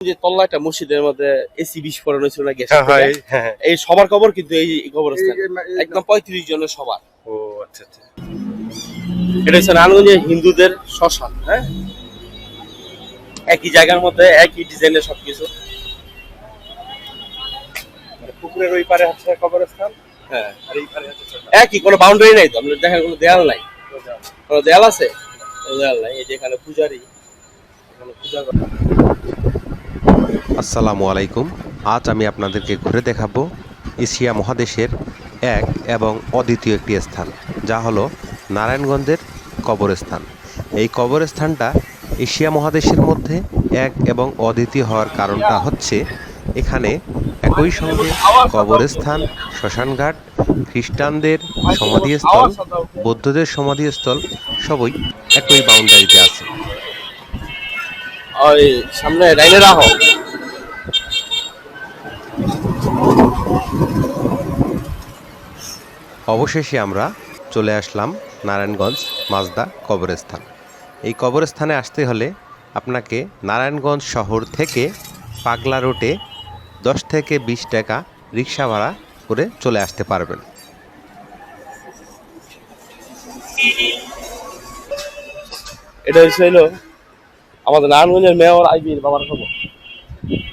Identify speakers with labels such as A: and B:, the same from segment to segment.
A: যে তল্লা একটা মসজিদের মধ্যে এসি বিস্ফোরণ হয়েছিল না গ্যাস
B: হ্যাঁ হ্যাঁ এই- হ্যাঁ।
A: এই সবার খবর কিন্তু এই কবরস্থান। একদম পঁয়ত্রিশ জনের সবার।
B: ও আচ্ছা আচ্ছা।
A: এটা হচ্ছে নারায়ণগঞ্জের হিন্দুদের শ্মশান হ্যাঁ? একই জায়গার মধ্যে একই ডিজাইনের সবকিছু।
B: মানে পুকুরের ওই পারে হচ্ছে কবরস্থান?
A: হ্যাঁ।
B: আর এই পারে হচ্ছে
A: একই কোনো বাউন্ডারি নাই তো। দেখেন কোনো দেয়াল নাই। কোনো দেয়াল আছে? দেয়াল নাই। এই যে এখানে পূজারি। এখানে পূজা করে।
C: আসসালামু আলাইকুম। আজ আমি আপনাদেরকে ঘুরে দেখাবো এশিয়া মহাদেশের এক এবং অদ্বিতীয় একটি স্থান, যা হলো নারায়ণগঞ্জের কবরস্থান। এই কবরস্থানটা এশিয়া মহাদেশের মধ্যে এক এবং অদ্বিতীয় হওয়ার কারণটা হচ্ছে, এখানে একই সঙ্গে কবরস্থান, শ্মশানঘাট, খ্রিস্টানদের সমাধিস্থল, বৌদ্ধদের সমাধিস্থল, সবই একই বাউন্ডারিতে আছে।
A: সামনে লাইনে রাখো
C: অবশেষে আমরা চলে আসলাম নারায়ণগঞ্জ মাজদা কবরস্থান। এই কবরস্থানে আসতে হলে আপনাকে নারায়ণগঞ্জ শহর থেকে পাগলা রোডে দশ থেকে বিশ টাকা রিক্সা ভাড়া করে চলে আসতে পারবেন।
A: এটা হচ্ছে হলো আমাদের নারায়ণগঞ্জের মেয়র আইবির বাবার খবর।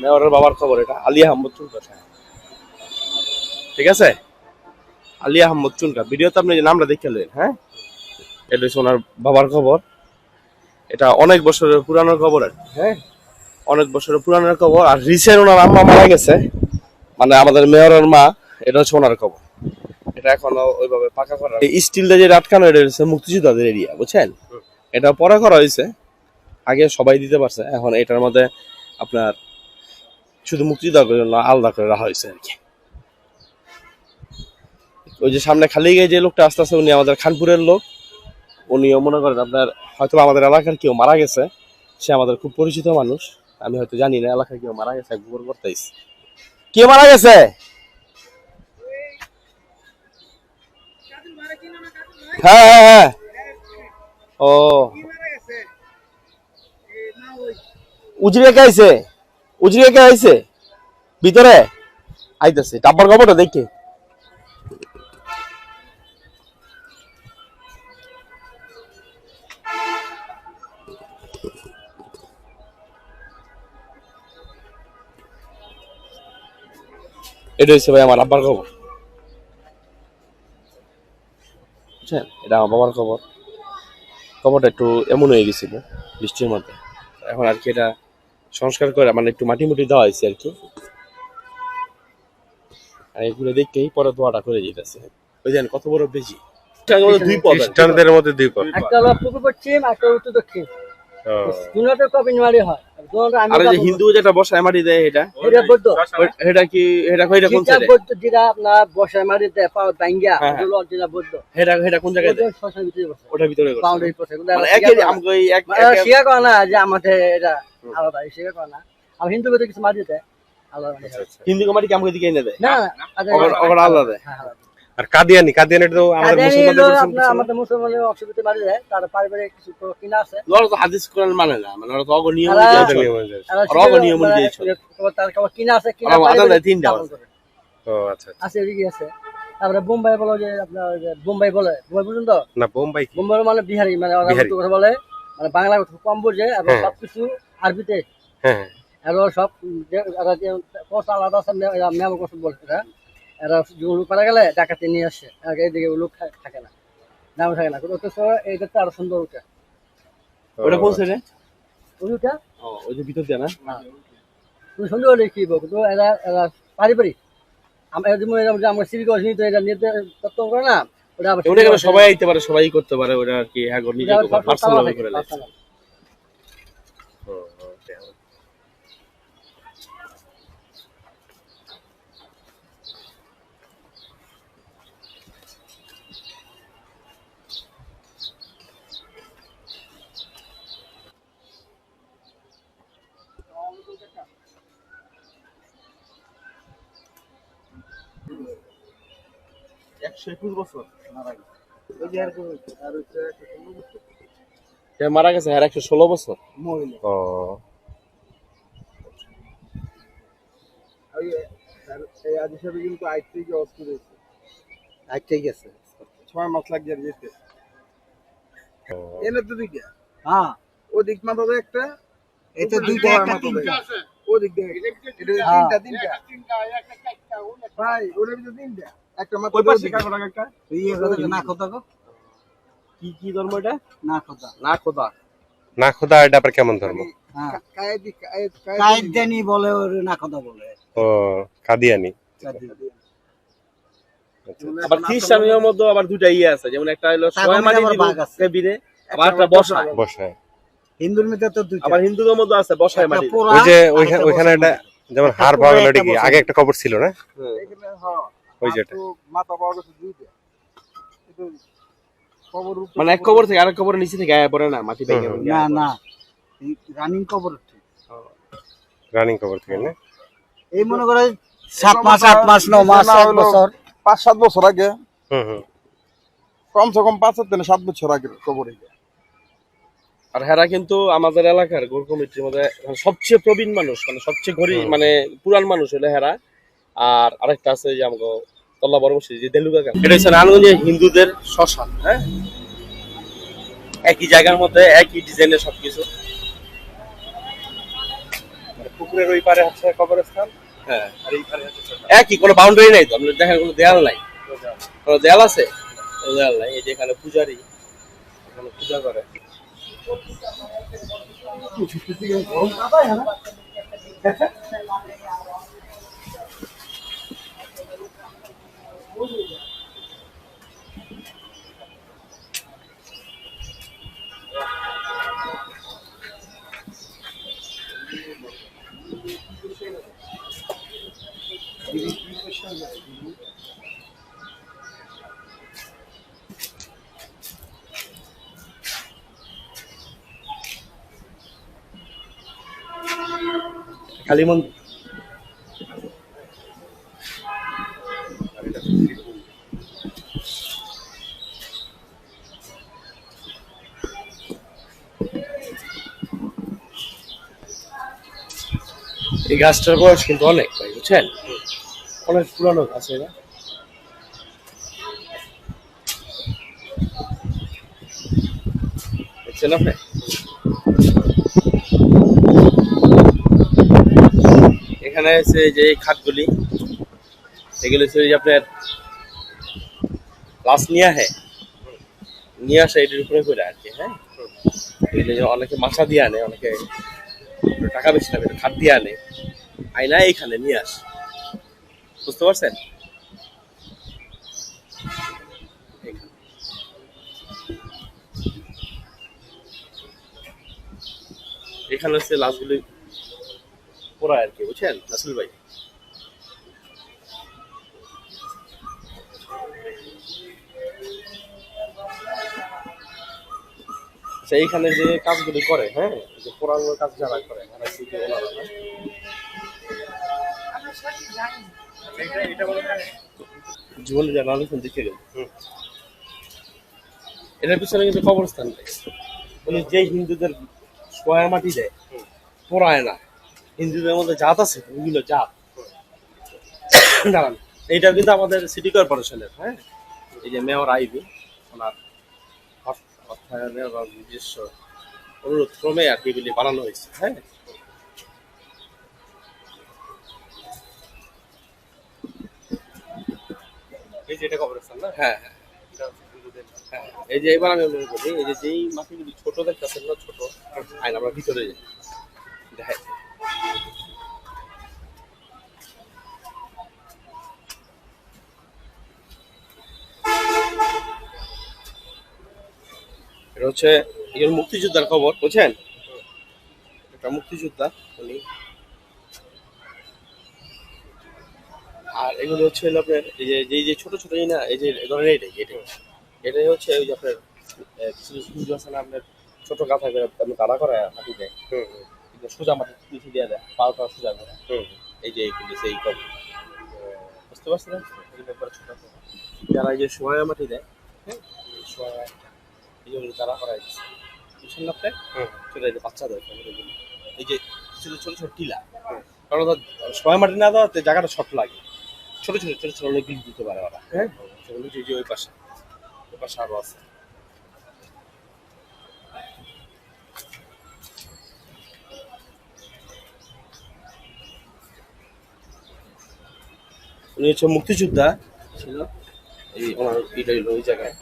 A: মেয়রের বাবার খবর এটা, আলিয়া আহমদ সাহেব। ঠিক আছে? আলী আহমদ চুনকা। ভিডিওতে আপনি নামটা দেখে নেন হ্যাঁ? এটা হচ্ছে ওনার বাবার খবর। এটা অনেক বছরের পুরানো খবর আর হ্যাঁ? অনেক বছরের পুরানো খবর। আর রিসেন্ট ওনার আম্মা মারা গেছে। মানে আমাদের মেয়রের মা, এটা হচ্ছে ওনার খবর। এটা এখনও ওইভাবে পাকা করা এই স্টিলটা যে আটকানো, এটা হচ্ছে মুক্তিযোদ্ধাদের এরিয়া বুঝছেন? এটা পরে করা হয়েছে। আগে সবাই দিতে পারছে। এখন এটার মধ্যে আপনার শুধু মুক্তিযোদ্ধার জন্য আলাদা করে রাখা হয়েছে আর কি। ওই যে সামনে খালি গিয়ে যে লোকটা আস্তে আস্তে উনি আমাদের খানপুরের লোক। উনিও মনে করেন আপনার হয়তো আমাদের এলাকার কেউ মারা গেছে। সে আমাদের খুব পরিচিত মানুষ। আমি হয়তো জানি না এলাকায় কেউ মারা গেছে গোবর করতেইস কে মারা গেছে? হ্যাঁ হ্যাঁ হ্যাঁ। ও। উজরে কে আইছে? উজরে কে আইছে? ভিতরে? আইতাছে। ডাব্বার খবরটা দেখে। এটা হচ্ছে ভাই আমার আব্বার খবর। বুঝছেন? এটা আমার বাবার খবর। খবরটা একটু এমন হয়ে গেছিল বৃষ্টির মধ্যে। এখন আর কি এটা সংস্কার করে মানে একটু মাটি মুটি দেওয়া হয়েছে আর কি। আর এগুলো দেখেই পরে দোয়াটা করে যেতেছে ওই জানেন কত বড় বেশি দুই পদ
B: খ্রিস্টানদের মধ্যে দুই পদ
D: একটা হলো পূর্ব পশ্চিম একটা উত্তর দক্ষিণ। দুটো কপি নিমারি হয়?
A: আর যে হিন্দু যেটা বসায় মাটি দেয় এটা?
D: এটা বৌদ্ধ
A: ওই- এটা কি এটা কোন সাইডে
D: বৌদ্ধ যেটা আপনার বসায় মারি দেয় পাও ভাঙ্গিয়া
A: হ্যাঁ, হ্যাঁ।
D: যেটা বৌদ্ধ
A: এটা এটা কোন জায়গায় দেয়?
D: ওটা ভিতরে বসে
A: ওটার ভিতরে করছে।
D: বাউন্ডারি পড়ছে
A: মানে একই
D: করে
A: আমাকে এক এক-
D: না যে আমাদের এটা আলাদা স্বীকার করে না। আর হিন্দু কিছু মারি দেয় আলাদা মারি
A: হিন্দু মাটি কি দিকে এনে দেয়?
D: না
A: দেয়।
D: হ্যাঁ, আলাদা।
B: আর কাদিয়ানি কাদিয়ানি তো আমাদের মুসলমানদের?
D: আমাদের মুসলমানের অসুবিধা দেয় তার পারিবারিক কিছু তো কিনা আছে
A: ওরা তো হাদিস কোরআন মানে না মানে ওরা তো নিয়ম
D: তারা-
A: অনুযায়ী
B: অনুযায়ী।
D: আর
A: চলে।
D: কিনা আছে কিনা
A: আলাদা তিনটা।
B: ও আচ্ছা আচ্ছা।
D: আছে এদিকে আছে তারপরে বোম্বাই বলো যে আপনার যে বোম্বাই বলে বোম্বাই পর্যন্ত
B: না বোম্বাই কি
D: বোম্বাই মানে বিহারি মানে ওরা। কথা বলে মানে বাংলা কথা কম বোঝে এবং
B: হ্যাঁ।
D: সবকিছু আরবিতে
B: হ্যাঁ হ্যাঁ।
D: এরা সব আলাদা আছে মে- এরা মেমো কোর্স বলে এরা পারা গেলে ডাকাতি নিয়ে আসে। আর এইদিকে লোক থাকে না। নাম থাকে না। এইটা তো আরও সুন্দর ওটা
A: ওটা কোন সাইডে
D: ওইটা
A: ও ওই যে ভিতর দিয়ে না?
D: তুমি সুন্দর হলে কি বলব? কিন্তু এরা এরা পারিবারিক। আমরা আমরা সিভিক এটা নিয়ে তত্ত্ব করে না ওটা
A: সবাই আইতে পারে সবাই করতে পারে ওটা আর কি হ্যাঁ নিজে
D: ওটা সব- সব
A: পার্সোনাল করে একশো একুশ বছর। যে মারা গেছে হ্যাঁ একশো ষোলো বছর?
B: ও।
E: আজ হিসাবে কিন্তু আজ থেকে অস্থির হয়েছে।
D: আজ ঠিক আছে
E: ছয় মাস লাগছে আর যেতে।
B: ও,
E: এনে তো দুইটা।
D: হ্যাঁ।
E: ওদিক মাথাতে একটা
D: এই দুইটা
E: বড়
D: একটা তিনটা
E: ওদিক দিয়ে। এটা
D: হ্যাঁ।
E: তিনটা তিনটা। ভাই ভিতরে তিনটা। একটা মাথা
A: ওই পাশে। কাকু
D: কথা না কথা গো।
A: কি কি ধর্ম এটা?
D: না কথা
A: না খোদা।
B: না খোদা এটা আবার কেমন ধর্ম?
D: হ্যাঁ।
E: কায়েদি
D: বলে ওর না কথা বলে।
B: ও কাদিয়ানি।
A: আবার খ্রিস্টানের মধ্যে আবার দুইটা ইয়ে আছে যেমন একটা হলো
D: মধ্যে
A: মাটি
D: আবার
A: দিব
D: ভাগ আছে।
A: কেবিনে আবার একটা বসায়।
B: বসায়।
D: হিন্দুর মধ্যে তো দুইটা।
A: আবার হিন্দুদের মধ্যে আছে বসায় মাটি।
B: ওই যে ওইখানে
D: একটা
B: ওইখানে একটা যেমন হাড়
D: পুরো
B: পাওয়া গেল কি? আগে একটা কবর ছিল না?
E: হ্যাঁ।
B: ওই যেটা
E: মাথা- মাথা পাওয়া গেছে দুইটা। কিন্তু কবর উপরে-
A: মানে এক কবর থেকে আরেক কবরের নিচে থেকে আয়া পড়ে না মাটি ভেঙে
D: না না। রানিং কবর
B: রানিং কবর থেকে না?
D: এই মনে করে সাত মাস আট মাস ন মাস এক বছর।
E: পাঁচ সাত বছর আগে।
B: হুম হুম।
E: কমসে কম পাঁচ থেকে সাত বছর আগে কবর।
A: আর হেরা কিন্তু আমাদের এলাকার গোর কমিটির মধ্যে মানে সবচেয়ে প্রবীণ মানুষ মানে সবচেয়ে গরিব মানে পুরান মানুষ হলো হেরা। আর আরেকটা আছে যে আমাকে তল্লা বড় বসে যে দেলুকা গান এটা হচ্ছে নারায়ণগঞ্জে হিন্দুদের শ্মশান হ্যাঁ? একই জায়গার মধ্যে একই ডিজাইনের সবকিছু।
B: মানে পুকুরের ওই পারে হচ্ছে কবরস্থান?
A: হ্যাঁ।
B: আর এই পারে হচ্ছে
A: একই কোনো বাউন্ডারি নাই তো আপনার দেখেন কোনো দেয়াল নাই। কোনো দেয়াল আছে? কোনো দেয়াল নাই এই যে এখানে পূজারি। এখানে পূজা করে। কালী মন্দির এই গাছটার বয়স কিন্তু অনেক ভাই, বুঝছেন? অনেক পুরানো গাছ এটা দেখছেন আপনি? এখানে আছে যে এই খাটগুলি। এগুলো হচ্ছে যে আপনার ক্লাস নিয়ে আসে। নিয়ে আসে, এটির উপরে করে আর কি হ্যাঁ? এগুলো অনেকে মাছা দিয়ে আনে, অনেকে টাকা বেশি লাগে খাট দিয়ে আনে। আয়না এইখানে নিয়ে আসে। বুঝতে পারছেন? এখানে হচ্ছে লাশগুলি পোড়ায় আর কি বুঝছেন? নাসিল ভাই। সেইখানে যে কাজগুলি করে হ্যাঁ? যে পোড়ানোর কাজ যারা করে হ্যাঁ? জীবনে যারা আলোচনা দেখে গেল এটার পিছনে কিন্তু কবরস্থান মানে যে হিন্দুদের সোয়া মাটি দেয় পোড়ায় না। হিন্দুদের মধ্যে জাত আছে বিভিন্ন জাত। দাঁড়ান এইটা কিন্তু আমাদের সিটি কর্পোরেশনের হ্যাঁ? এই যে মেয়র আইবি ওনার অর্থ- অর্থায়নে বা নিজস্ব অনুরোধ ক্রমে আর কি বানানো হয়েছে হ্যাঁ?
B: এই যে এটা কবরস্থান না?
A: হ্যাঁ হ্যাঁ। হ্যাঁ, এই যে এবার আমি আপনাকে বলি এই যে যেই মাটিগুলি ছোট দেখতেছেন না ছোট আইন আমরা ভিতরে যাই। দেখাই। এটা হচ্ছে এগুলো মুক্তিযোদ্ধার খবর, বুঝছেন? এটা মুক্তিযোদ্ধা, উনি। আর এগুলো হচ্ছে আপনার এই যে যেই যে ছোট ছোট এই না এই যে, এই ধরনের এটাই এটাই। এটাই হচ্ছে ওই যে আপনার কিছু কিছু আছে না আপনার, ছোট গাথা করে তাড়া করে মাটি দেয়
B: হুম।
A: সোজা মাটি পিছিয়ে দিয়ে দেয় সোজা করে। এই যে এইগুলি সেই বুঝতে পারছেন? এই ব্যাপারে ছোট ছোট যারা এই যে সোয়া মাটি দেয় হ্যাঁ এই সোয়া এই যে তারা করা হয়েছে বুঝছেন না আপনি। ছোট এই যে বাচ্চা দেয় এই যে ছোট ছোট ছোট টিলা। কারণ সময় মাটি না দেওয়াতে জায়গাটা শর্ট লাগে। ছোট ছোট ছোট ছোট বীজ দিতে পারে ওরা। হ্যাঁ। সেগুলো যে যে ওই পাশে। ওই পাশে আরও আছে। উনি হচ্ছে মুক্তিযোদ্ধা ছিল। এই ওনার এটা ওই জায়গায়।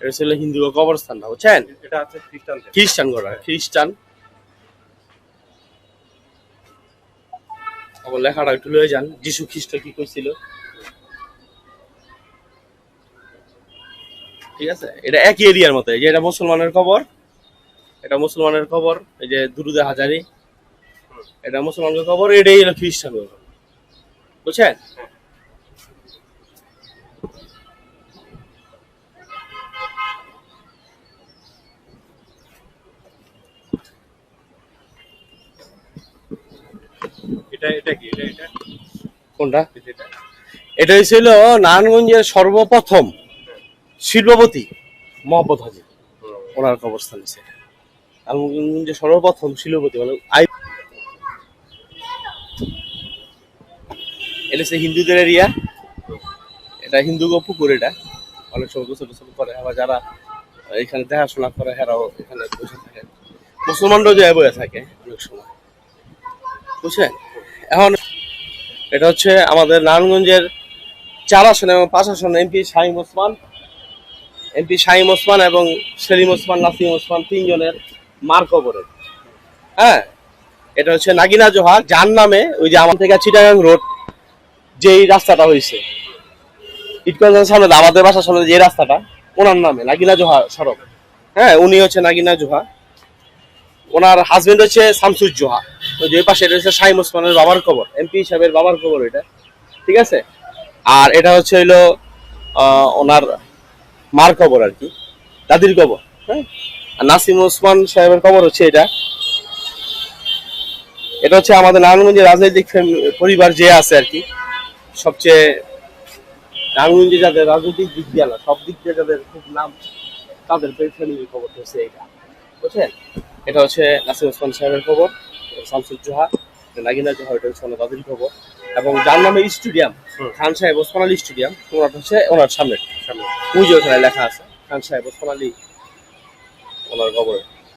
A: এটা ছিল হিন্দু কবরস্থান না বুঝছেন?
B: এটা আছে খ্রিস্টানদের।
A: খ্রিস্টান করা খ্রিস্টান। আবার লেখাটা একটু লয়ে যান যিশু খ্রিস্ট কি কইছিল। ঠিক আছে? এটা একই এরিয়ার মতো এই যে এটা মুসলমানের খবর এটা মুসলমানের খবর এই যে দুরুদে হাজারি। এটা মুসলমানের খবর এটাই হলো খ্রিস্টান বুঝছেন?
B: এটা এটা কি? এটা এটা?
A: কোনটা?
B: এটা।
A: হয়েছিল নারায়ণগঞ্জের সর্বপ্রথম শিল্পপতি মোহাম্মদ হাজি। ওনার কবরস্থান ছিল নারায়ণগঞ্জের সর্বপ্রথম শিল্পপতি মানে এটা হচ্ছে হিন্দুদের এরিয়া। এটা হিন্দু পুকুর এটা। অনেক সময় গোসল টোসল করে, আবার যারা এখানে দেখাশোনা করে, হেরাও এখানে বসে থাকে। মুসলমানরাও যায় বসে থাকে অনেক সময়। বুঝছেন? এখন এটা হচ্ছে আমাদের নারায়ণগঞ্জের চার আসন এবং পাঁচ আসন এমপি শাহিম ওসমান। এমপি শাহিম ওসমান এবং সেলিম ওসমান, নাসিম ওসমান তিনজনের মার কবরে। হ্যাঁ? এটা হচ্ছে নাগিনা জোহা যার নামে ওই যে আমার থেকে চিটাগাং রোড যেই রাস্তাটা হয়েছে। ইটগঞ্জের সামনে, আমাদের বাসার সামনে যে রাস্তাটা, ওনার নামে, নাগিনা জোহা সড়ক। হ্যাঁ উনি হচ্ছে নাগিনা জোহা। ওনার হাজবেন্ড হচ্ছে শামসুজ জোহা। যে পাশে এটা হচ্ছে শাহিম ওসমানের বাবার কবর এমপি সাহেবের বাবার কবর এটা। ঠিক আছে? আর এটা হচ্ছে হইল ওনার মার কবর আর কি, দাদির কবর হ্যাঁ? আর নাসিম ওসমান সাহেবের কবর হচ্ছে এটা। এটা হচ্ছে আমাদের নারায়ণগঞ্জের রাজনৈতিক পরিবার যে আছে আর কি সবচেয়ে নারায়ণগঞ্জে যাদের রাজনৈতিক দিক দিয়ে না সব দিক দিয়ে যাদের খুব নাম তাদের ফ্যামিলির খবর হচ্ছে এটা বুঝছেন? এটা হচ্ছে নাসিম ওসমান সাহেবের খবর শামসুল জোহা নাগিনা জোহা এটা হচ্ছে দাদির খবর। এবং যার নামে স্টেডিয়াম খান সাহেব ওসমান আলী স্টেডিয়াম ওনার হচ্ছে ওনার সামনে।
B: সামনে।
A: ওই যে ওখানে লেখা আছে খান সাহেব ওসমান আলী ওনার খবর।